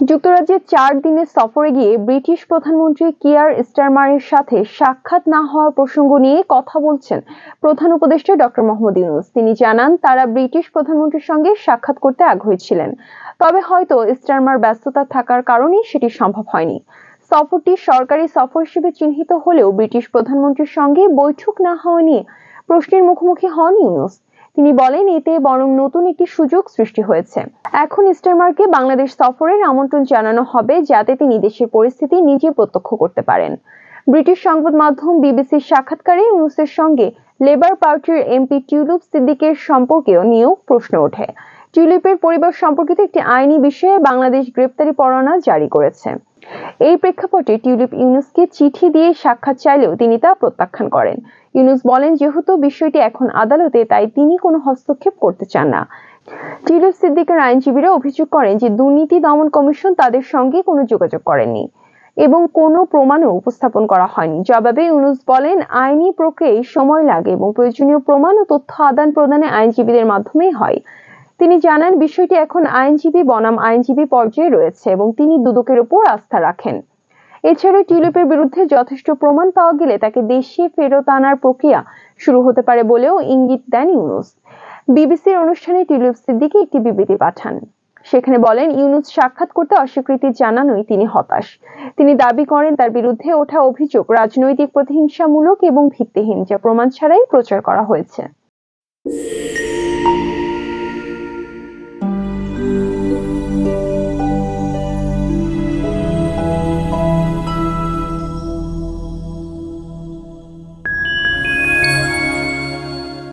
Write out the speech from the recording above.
যুক্তরাজ্যে চার দিনের সফরে গিয়ে ব্রিটিশ প্রধানমন্ত্রী কিয়ার স্টারমারের সাথে সাক্ষাৎ না হওয়ার প্রসঙ্গ নিয়ে কথা বলছেন প্রধান উপদেষ্টা ডক্টর মোহাম্মদ ইউনুস। তিনি জানান, তারা ব্রিটিশ প্রধানমন্ত্রীর সঙ্গে সাক্ষাৎ করতে আগ্রহী ছিলেন। তবে হয়তো স্টারমার ব্যস্ততা থাকার কারণেই সেটি সম্ভব হয়নি। সফরটি সরকারি সফর হিসেবে চিহ্নিত হলেও ব্রিটিশ প্রধানমন্ত্রীর সঙ্গে বৈঠক না হওয়া নিয়ে প্রশ্নের মুখোমুখি হন ইউনুস। তিনি বলেন, এতে বরং নতুন একটি সুযোগ সৃষ্টি হয়েছে। এখন স্টারমারকে বাংলাদেশ সফরের আমন্ত্রণ জানানো হবে, যাতে তিনি দেশের পরিস্থিতি নিজে প্রত্যক্ষ করতে পারেন। ব্রিটিশ সংবাদ মাধ্যম বিবিসির সাক্ষাৎকারে ইউনুসের সঙ্গে লেবার পার্টির এমপি টিউলিপ সিদ্দিকের সম্পর্কেও নিয়েও প্রশ্ন ওঠে। টিউলিপের পরিবার সম্পর্কিত একটি আইনি বিষয়ে বাংলাদেশ গ্রেপ্তারি পরোয়ানা জারি করেছে। এই প্রেক্ষাপটে টিউলিপ ইউনুসকে চিঠি দিয়ে সাক্ষাৎ চাইলেও তিনি তা প্রত্যাখ্যান করেন। ইউনুস বলেন, যেহেতু বিষয়টি এখন আদালতে, তাই তিনি কোনো হস্তক্ষেপ করতে চান না। টিউলিপ সিদ্দিকের আইনজীবীরা অভিযোগ করেন যে, দুর্নীতি দমন কমিশন তাদের সঙ্গে কোনো যোগাযোগ করেনি এবং কোনো প্রমাণও উপস্থাপন করা হয়নি। জবাবে ইউনুস বলেন, আইনি প্রক্রিয়ায় সময় লাগে এবং প্রয়োজনীয় প্রমাণ ও তথ্য আদান প্রদানে আইনজীবীদের মাধ্যমেই হয়। তিনি জানান, বিষয়টি এখন আইনজীবী বনাম আইনজীবী পর্যায়ে রয়েছে এবং তিনি দুদকের উপর আস্থা রাখেন। এছাড়াও টিউলিপের বিরুদ্ধে যথেষ্ট প্রমাণ পাওয়া গেলে তাকে দেশে ফেরত আনার প্রক্রিয়া শুরু হতে পারে বলেও ইঙ্গিত দেন ইউনুস। বিবিসির অনুষ্ঠানে টিউলিপ সিদ্দিকি একটি বিবৃতি পাঠান। সেখানে বলেন, ইউনুস সাক্ষাৎ করতে অস্বীকৃতি জানানোই তিনি হতাশ। তিনি দাবি করেন, তার বিরুদ্ধে ওঠা অভিযোগ রাজনৈতিক প্রতিহিংসামূলক এবং ভিত্তিহীন, যা প্রমাণ ছাড়াই প্রচার করা হয়েছে।